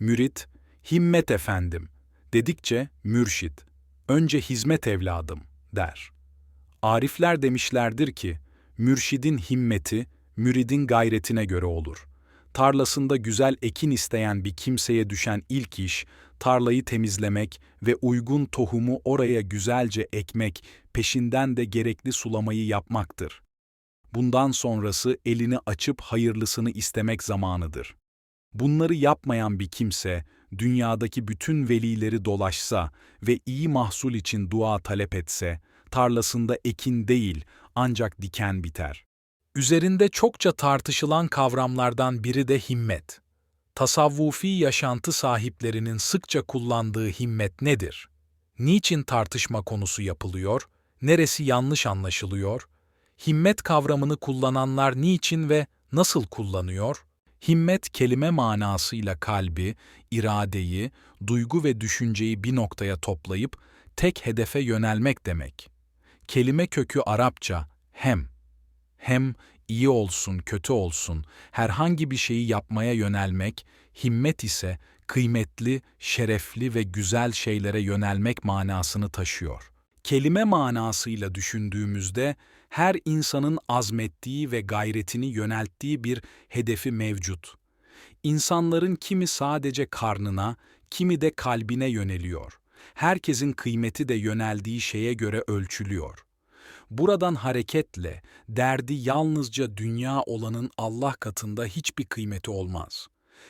mürit, himmet efendim dedikçe mürşit, önce hizmet evladım der. Arifler demişlerdir ki, mürşidin himmeti, müridin gayretine göre olur. Tarlasında güzel ekin isteyen bir kimseye düşen ilk iş, tarlayı temizlemek ve uygun tohumu oraya güzelce ekmek, peşinden de gerekli sulamayı yapmaktır. Bundan sonrası elini açıp hayırlısını istemek zamanıdır. Bunları yapmayan bir kimse, dünyadaki bütün velileri dolaşsa ve iyi mahsul için dua talep etse, tarlasında ekin değil ancak diken biter. Üzerinde çokça tartışılan kavramlardan biri de himmet. Tasavvufi yaşantı sahiplerinin sıkça kullandığı himmet nedir? Niçin tartışma konusu yapılıyor? Neresi yanlış anlaşılıyor? Himmet kavramını kullananlar niçin ve nasıl kullanıyor? Himmet kelime manasıyla kalbi, iradeyi, duygu ve düşünceyi bir noktaya toplayıp tek hedefe yönelmek demek. Kelime kökü Arapça hem. Hem iyi olsun, kötü olsun, herhangi bir şeyi yapmaya yönelmek, himmet ise kıymetli, şerefli ve güzel şeylere yönelmek manasını taşıyor. Kelime manasıyla düşündüğümüzde her insanın azmettiği ve gayretini yönelttiği bir hedefi mevcut. İnsanların kimi sadece karnına, kimi de kalbine yöneliyor. Herkesin kıymeti de yöneldiği şeye göre ölçülüyor. Buradan hareketle derdi yalnızca dünya olanın Allah katında hiçbir kıymeti olmaz.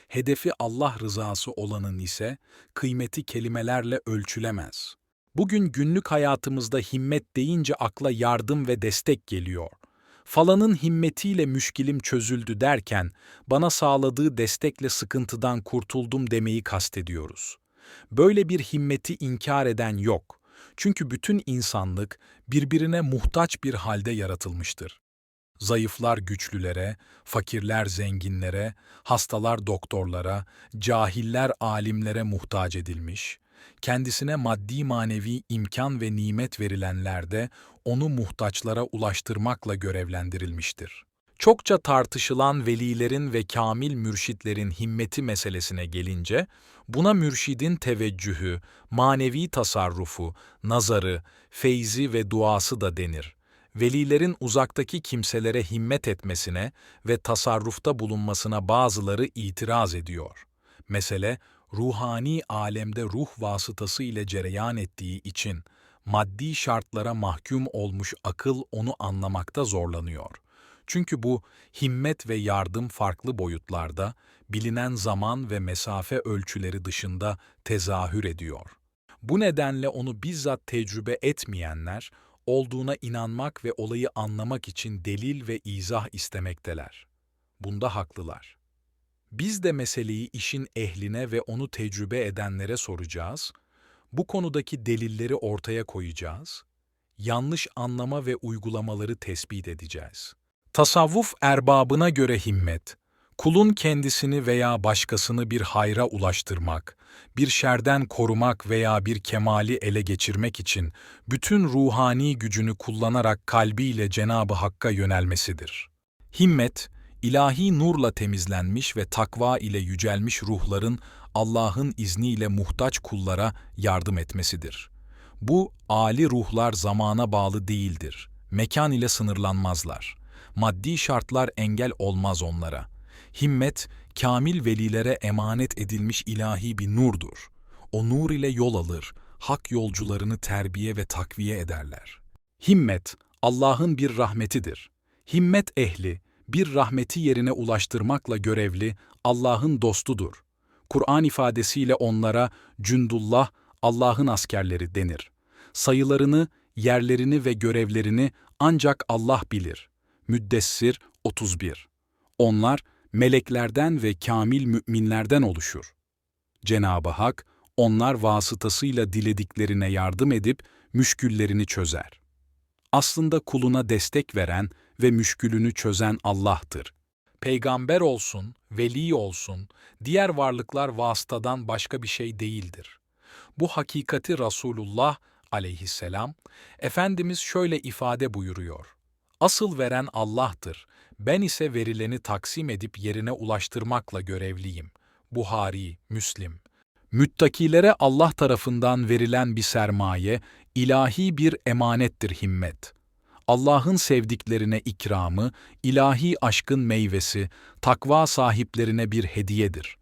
Hedefi Allah rızası olanın ise kıymeti kelimelerle ölçülemez. Bugün günlük hayatımızda himmet deyince akla yardım ve destek geliyor. Falanın himmetiyle müşkilim çözüldü derken bana sağladığı destekle sıkıntıdan kurtuldum demeyi kastediyoruz. Böyle bir himmeti inkar eden yok. Çünkü bütün insanlık birbirine muhtaç bir halde yaratılmıştır. Zayıflar güçlülere, fakirler zenginlere, hastalar doktorlara, cahiller alimlere muhtaç edilmiş, kendisine maddi manevi imkan ve nimet verilenler de onu muhtaçlara ulaştırmakla görevlendirilmiştir. Çokça tartışılan velilerin ve kamil mürşitlerin himmeti meselesine gelince, buna mürşidin teveccühü, manevi tasarrufu, nazarı, feyzi ve duası da denir. Velilerin uzaktaki kimselere himmet etmesine ve tasarrufta bulunmasına bazıları itiraz ediyor. Mesele, ruhani alemde ruh vasıtası ile cereyan ettiği için, maddi şartlara mahkum olmuş akıl onu anlamakta zorlanıyor. Çünkü bu himmet ve yardım farklı boyutlarda, bilinen zaman ve mesafe ölçüleri dışında tezahür ediyor. Bu nedenle onu bizzat tecrübe etmeyenler, olduğuna inanmak ve olayı anlamak için delil ve izah istemekteler. Bunda haklılar. Biz de meseleyi işin ehline ve onu tecrübe edenlere soracağız, bu konudaki delilleri ortaya koyacağız, yanlış anlama ve uygulamaları tespit edeceğiz. Tasavvuf erbabına göre himmet, kulun kendisini veya başkasını bir hayra ulaştırmak, bir şerden korumak veya bir kemali ele geçirmek için bütün ruhani gücünü kullanarak kalbiyle Cenabı Hakk'a yönelmesidir. Himmet, ilahi nurla temizlenmiş ve takva ile yücelmiş ruhların Allah'ın izniyle muhtaç kullara yardım etmesidir. Bu, âli ruhlar zamana bağlı değildir. Mekan ile sınırlanmazlar. Maddi şartlar engel olmaz onlara. Himmet, kamil velilere emanet edilmiş ilahi bir nurdur. O nur ile yol alır, hak yolcularını terbiye ve takviye ederler. Himmet, Allah'ın bir rahmetidir. Himmet ehli, bir rahmeti yerine ulaştırmakla görevli Allah'ın dostudur. Kur'an ifadesiyle onlara cündullah, Allah'ın askerleri denir. Sayılarını, yerlerini ve görevlerini ancak Allah bilir. Müddessir 31 Onlar meleklerden ve kamil müminlerden oluşur. Cenab-ı Hak, onlar vasıtasıyla dilediklerine yardım edip müşküllerini çözer. Aslında kuluna destek veren ve müşkülünü çözen Allah'tır. Peygamber olsun, veli olsun, diğer varlıklar vasıtadan başka bir şey değildir. Bu hakikati Resulullah aleyhisselam, Efendimiz şöyle ifade buyuruyor. Asıl veren Allah'tır, ben ise verileni taksim edip yerine ulaştırmakla görevliyim. Buhari, Müslim. Müttakilere Allah tarafından verilen bir sermaye, ilahi bir emanettir himmet. Allah'ın sevdiklerine ikramı, ilahi aşkın meyvesi, takva sahiplerine bir hediyedir.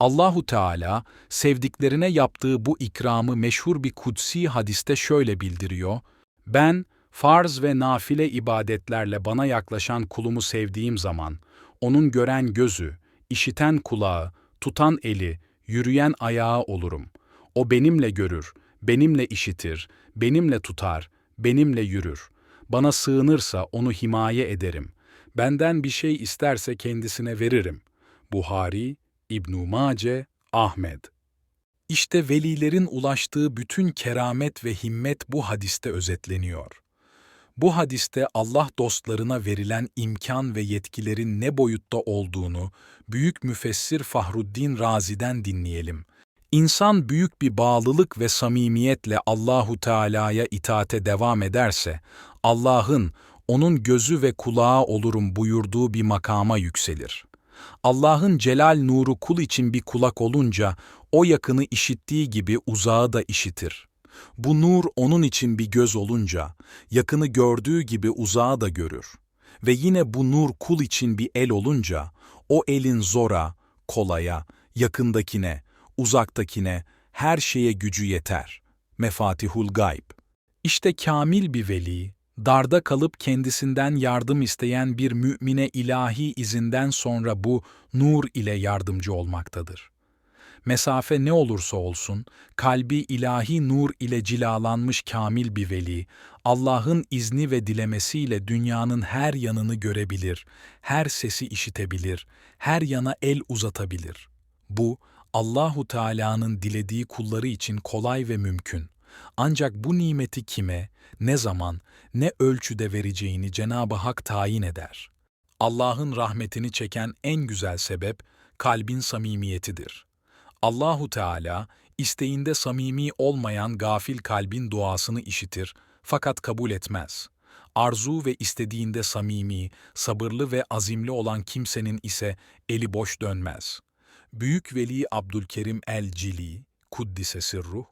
Allahu Teala sevdiklerine yaptığı bu ikramı meşhur bir kutsi hadiste şöyle bildiriyor: Ben farz ve nafile ibadetlerle bana yaklaşan kulumu sevdiğim zaman onun gören gözü, işiten kulağı, tutan eli, yürüyen ayağı olurum. O benimle görür, benimle işitir, benimle tutar, benimle yürür. Bana sığınırsa onu himaye ederim. Benden bir şey isterse kendisine veririm. Buhari, İbn Mace, Ahmed. İşte velilerin ulaştığı bütün keramet ve himmet bu hadiste özetleniyor. Bu hadiste Allah dostlarına verilen imkan ve yetkilerin ne boyutta olduğunu büyük müfessir Fahruddin Razi'den dinleyelim. İnsan büyük bir bağlılık ve samimiyetle Allahu Teala'ya itaate devam ederse, Allah'ın onun gözü ve kulağı olurum buyurduğu bir makama yükselir. Allah'ın celal nuru kul için bir kulak olunca, o yakını işittiği gibi uzağı da işitir. Bu nur onun için bir göz olunca, yakını gördüğü gibi uzağı da görür. Ve yine bu nur kul için bir el olunca, o elin zora, kolaya, yakındakine, uzaktakine, her şeye gücü yeter. Mefatihul Gayb. İşte kamil bir veli, darda kalıp kendisinden yardım isteyen bir mümine ilahi izinden sonra bu nur ile yardımcı olmaktadır. Mesafe ne olursa olsun, kalbi ilahi nur ile cilalanmış kamil bir veli, Allah'ın izni ve dilemesiyle dünyanın her yanını görebilir, her sesi işitebilir, her yana el uzatabilir. Bu, Allahu Teala'nın dilediği kulları için kolay ve mümkün. Ancak bu nimeti kime, ne zaman, ne ölçüde vereceğini Cenab-ı Hak tayin eder. Allah'ın rahmetini çeken en güzel sebep kalbin samimiyetidir. Allahu Teala isteğinde samimi olmayan gafil kalbin duasını işitir fakat kabul etmez. Arzu ve istediğinde samimi, sabırlı ve azimli olan kimsenin ise eli boş dönmez. Büyük Veli Abdülkerim el-Cili, Kuddise Sirruh,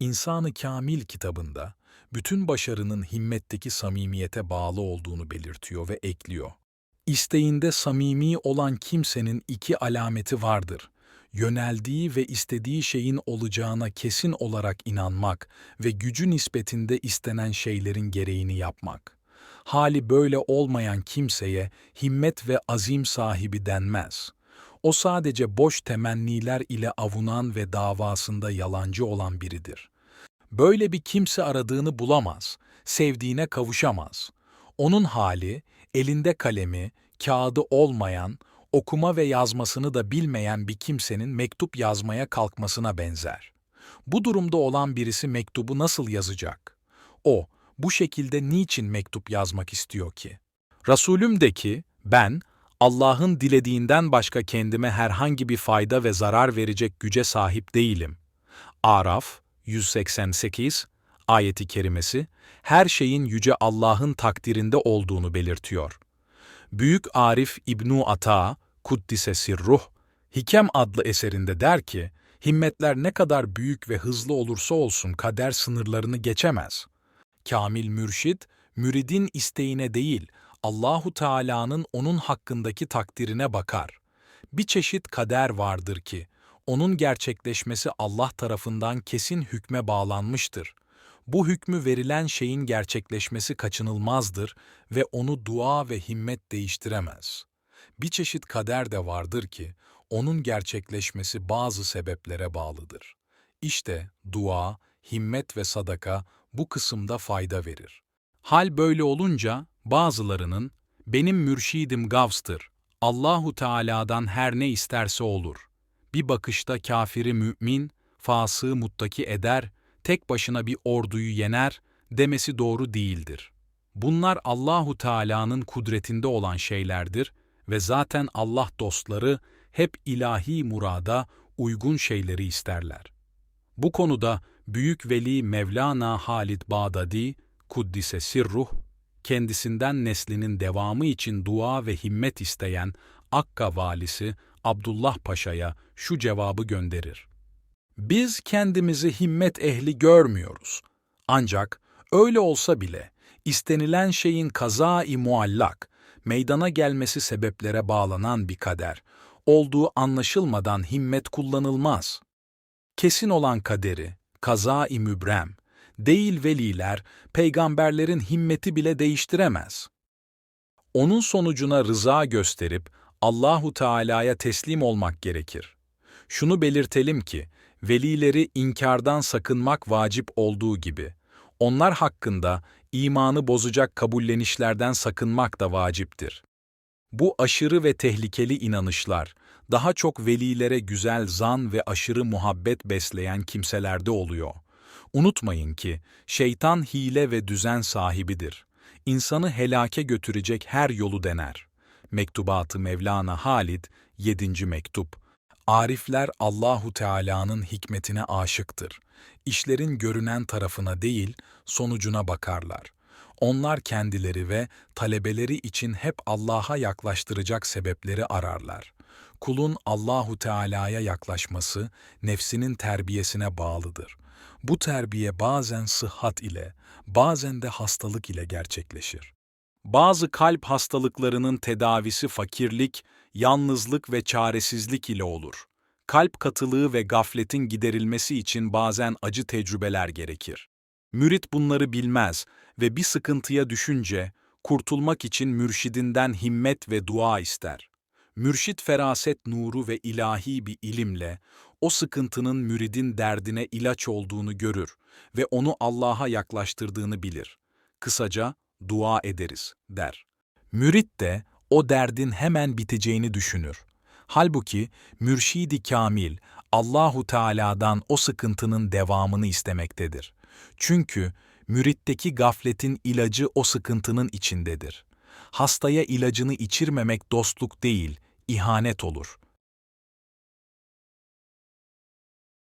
İnsanı Kamil kitabında bütün başarının himmetteki samimiyete bağlı olduğunu belirtiyor ve ekliyor. İsteğinde samimi olan kimsenin iki alameti vardır. Yöneldiği ve istediği şeyin olacağına kesin olarak inanmak ve gücü nispetinde istenen şeylerin gereğini yapmak. Hali böyle olmayan kimseye himmet ve azim sahibi denmez. O sadece boş temenniler ile avunan ve davasında yalancı olan biridir. Böyle bir kimse aradığını bulamaz, sevdiğine kavuşamaz. Onun hali, elinde kalemi, kağıdı olmayan, okuma ve yazmasını da bilmeyen bir kimsenin mektup yazmaya kalkmasına benzer. Bu durumda olan birisi mektubu nasıl yazacak? O, bu şekilde niçin mektup yazmak istiyor ki? Resulüm de ki, ben, Allah'ın dilediğinden başka kendime herhangi bir fayda ve zarar verecek güce sahip değilim. Araf 188 ayeti kerimesi her şeyin yüce Allah'ın takdirinde olduğunu belirtiyor. Büyük Arif İbnu Ata, Kuddise Sirruh, Hikem adlı eserinde der ki, himmetler ne kadar büyük ve hızlı olursa olsun kader sınırlarını geçemez. Kamil mürşid, müridin isteğine değil, Allahu Teala'nın onun hakkındaki takdirine bakar. Bir çeşit kader vardır ki, onun gerçekleşmesi Allah tarafından kesin hükme bağlanmıştır. Bu hükmü verilen şeyin gerçekleşmesi kaçınılmazdır ve onu dua ve himmet değiştiremez. Bir çeşit kader de vardır ki, onun gerçekleşmesi bazı sebeplere bağlıdır. İşte dua, himmet ve sadaka bu kısımda fayda verir. Hal böyle olunca bazılarının benim mürşidim Gavs'tır. Allahu Teala'dan her ne isterse olur. Bir bakışta kafiri mümin, fasığı muttaki eder, tek başına bir orduyu yener demesi doğru değildir. Bunlar Allahu Teala'nın kudretinde olan şeylerdir ve zaten Allah dostları hep ilahi murada uygun şeyleri isterler. Bu konuda Büyük Veli Mevlana Halid Bağdadi, Kuddise Sirruh, kendisinden neslinin devamı için dua ve himmet isteyen Akka valisi Abdullah Paşa'ya şu cevabı gönderir. Biz kendimizi himmet ehli görmüyoruz. Ancak öyle olsa bile istenilen şeyin kaza-i muallak, meydana gelmesi sebeplere bağlanan bir kader, olduğu anlaşılmadan himmet kullanılmaz. Kesin olan kaderi, kaza-i mübrem, değil veliler, peygamberlerin himmeti bile değiştiremez. Onun sonucuna rıza gösterip Allahu Teala'ya teslim olmak gerekir. Şunu belirtelim ki, velileri inkardan sakınmak vacip olduğu gibi, onlar hakkında imanı bozacak kabullenişlerden sakınmak da vaciptir. Bu aşırı ve tehlikeli inanışlar, daha çok velilere güzel zan ve aşırı muhabbet besleyen kimselerde oluyor. Unutmayın ki, şeytan hile ve düzen sahibidir. İnsanı helake götürecek her yolu dener. Mektubatı Mevlana Halid, 7. mektup. Arifler Allahu Teala'nın hikmetine aşıktır. İşlerin görünen tarafına değil, sonucuna bakarlar. Onlar kendileri ve talebeleri için hep Allah'a yaklaştıracak sebepleri ararlar. Kulun Allahu Teala'ya yaklaşması nefsinin terbiyesine bağlıdır. Bu terbiye bazen sıhhat ile, bazen de hastalık ile gerçekleşir. Bazı kalp hastalıklarının tedavisi fakirlik, yalnızlık ve çaresizlik ile olur. Kalp katılığı ve gafletin giderilmesi için bazen acı tecrübeler gerekir. Mürit bunları bilmez ve bir sıkıntıya düşünce, kurtulmak için mürşidinden himmet ve dua ister. Mürşit feraset nuru ve ilahi bir ilimle, o sıkıntının müridin derdine ilaç olduğunu görür ve onu Allah'a yaklaştırdığını bilir. Kısaca, dua ederiz, der. Mürit de o derdin hemen biteceğini düşünür. Halbuki mürşidi kamil Allahu Teala'dan o sıkıntının devamını istemektedir. Çünkü müritteki gafletin ilacı o sıkıntının içindedir. Hastaya ilacını içirmemek dostluk değil, ihanet olur.